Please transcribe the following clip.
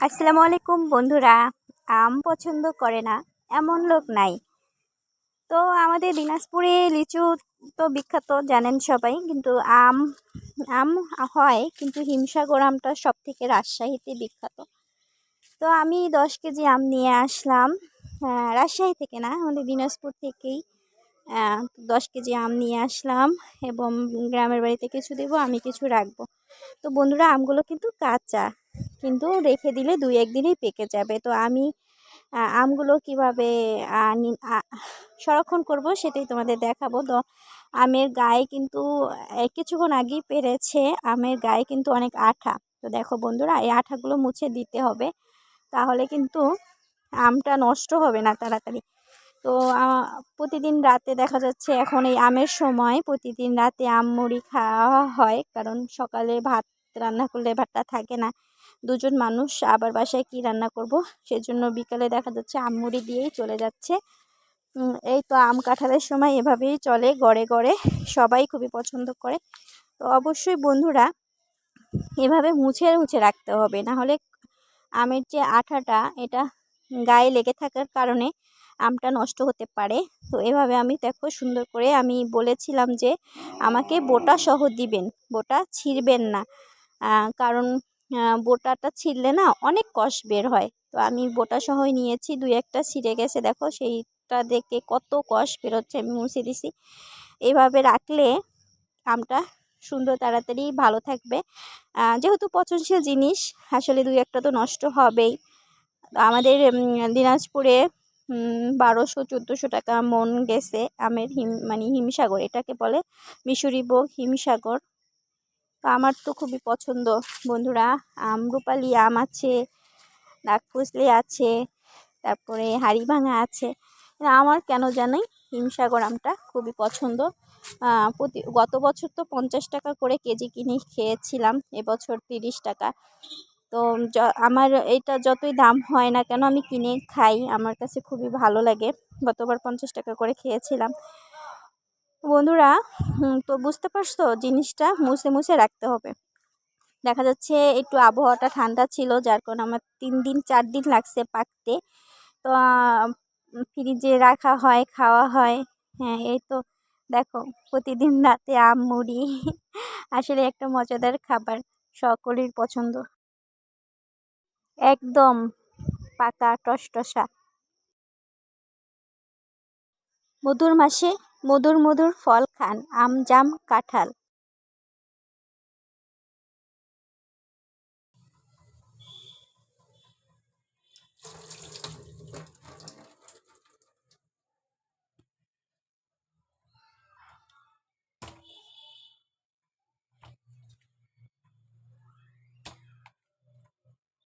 আসসালামু আলাইকুম বন্ধুরা। আম পছন্দ করে না, এমন লোক নাই। তো আমাদের দিনাজপুরে লিচু তো বিখ্যাত, জানেন সবাই, কিন্তু আম আম হয়, কিন্তু হিমসাগর আমটা সব থেকে রাজশাহীতে বিখ্যাত। তো আমি দশ কেজি আম নিয়ে আসলাম। রাজশাহী থেকে না, আমাদের দিনাজপুর থেকেই দশ কেজি আম নিয়ে আসলাম এবং গ্রামের বাড়িতে কিছু দেবো, আমি কিছু রাখব। তো বন্ধুরা, আমগুলো কিন্তু কাঁচা। কিন্তু রেখে দিলে দুই একদিনেই পেকে যাবে। তো আমি আমগুলো কীভাবে সংরক্ষণ করব সেটাই তোমাদের দেখাবো। তো আমের গায়ে কিন্তু কিছুক্ষণ আগেই পেরেছে আমের গায়ে কিন্তু অনেক আঠা। তো দেখো বন্ধুরা, এই আঠাগুলো মুছে দিতে হবে। তাহলে কিন্তু আমটা নষ্ট হবে না তাড়াতাড়ি। তো প্রতিদিন রাতে দেখা যাচ্ছে এখন এই আমের সময় প্রতিদিন রাতে আম মুড়ি খাওয়া হয়। কারণ সকালে ভাত রান্না করলে ভাতটা থাকে না। দুজন মানুষ আবার বাসায় কি রান্না করব? সেজন্য বিকালে দেখা যাচ্ছে আম মুড়ি দিয়েই চলে যাচ্ছে। এই তো আম কাঁঠালের সময় এভাবেই চলে গড়ে গড়ে, সবাই খুবই পছন্দ করে। তো অবশ্যই বন্ধুরা, এভাবে মুছে মুছে রাখতে হবে, না হলে আমের যে আঠাটা, এটা গায়ে লেগে থাকার কারণে আমটা নষ্ট হতে পারে। তো এভাবে আমি দেখো সুন্দর করে আমি বলেছিলাম যে, আমাকে বোটা সহ দিবেন, বোটা ছিঁড়বেন না। কারণ বোটাটা ছিঁড়লে না অনেক কষ বের হয়। তো আমি বোটা সহই নিয়েছি, দুই একটা ছিঁড়ে গেছে। দেখো সেইটা দেখে কত কষ বেরোচ্ছে আমি মুছে দিছি। এভাবে রাখলে আমটা সুন্দর তাড়াতাড়ি ভালো থাকবে। যেহেতু পচনশীল জিনিস, আসলে দুই একটা তো নষ্ট হবেই। আমাদের দিনাজপুরে বারোশো, চোদ্দোশো টাকা মন গেছে আমের হিম মানে হিমসাগর, এটাকে বলে মিশরি বোগ হিমসাগর। আমার তো খুবই পছন্দ, বন্ধুরা। আমরুপালি আম আছে নাগফুসলি আছে, তারপরে হাড়িভাঙা আছে। আমার কেন জানাই, হিমসাগর আমটা খুবই পছন্দ। প্রতি, গত বছর তো পঞ্চাশ টাকা করে কেজি কিনে খেয়েছিলাম, এবছর তিরিশ টাকা। তো আমার এটা যতই দাম হয় না কেন আমি কিনে খাই, আমার কাছে খুবই ভালো লাগে। গতবার পঞ্চাশ টাকা করে খেয়েছিলাম। বন্ধুরা তো বুঝতে পারছ জিনিসটা, মুছে মুছে রাখতে হবে। দেখা যাচ্ছে একটু আবহাওয়াটা ঠান্ডা ছিল, যার কারণে আমার তিন দিন, চার দিন লাগছে পাকতে। তো ফ্রিজে রাখা হয়, খাওয়া হয় হ্যাঁ এই তো দেখো, প্রতিদিন রাতে আম, মুড়ি, আসলে একটা মজাদার খাবার, সকলের পছন্দ। একদম পাকা টসটসা। মধুর মাসে মধুর মধুর ফল খান আম জাম কাঁঠাল।